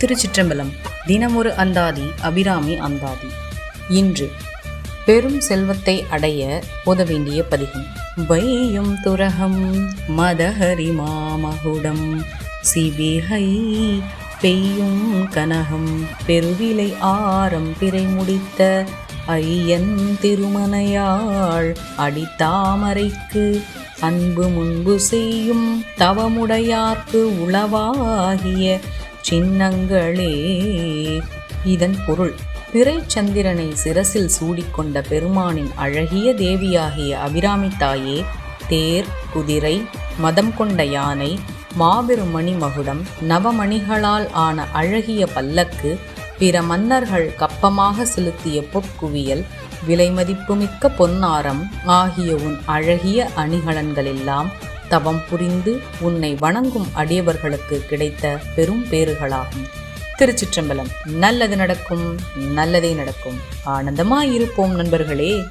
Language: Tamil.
திருச்சிற்றம்பலம். தினமொரு அந்தாதி அபிராமி அந்தாதி. இன்று பெரும் செல்வத்தை அடைய ஓத வேண்டிய பதிகம். வையும் துரகம் மதஹரி மாமகுடம் சிவிகை பெய்யும் கனகம் பெருவிலை ஆரம் பிறை முடித்த ஐயன் திருமனையாள் அடித்தாமரைக்கு அன்பு முன்பு செய்யும் தவமுடையார்க்கு உளவாகிய சின்னங்களே. இதன் பொருள் பிறைச்சந்திரனை சிரசில் சூடிக்கொண்ட பெருமானின் அழகிய தேவியாகிய அபிராமி தாயே தேர் குதிரை மதம் கொண்ட யானை மாபெரும் மணிமகுடம் நவமணிகளால் ஆன அழகிய பல்லக்கு பிற மன்னர்கள் கப்பமாக செலுத்திய பொற்குவியல் விலைமதிப்புமிக்க பொன்னாரம் ஆகிய உன் அழகிய அணிகலன்களெல்லாம் தவம் புரிந்து உன்னை வணங்கும் அடியவர்களுக்கு கிடைத்த பெரும் பேறுகளாகும். திருச்சிற்றம்பலம் நல்லது நடக்கும் நல்லதே நடக்கும். ஆனந்தமாயிருப்போம் நண்பர்களே.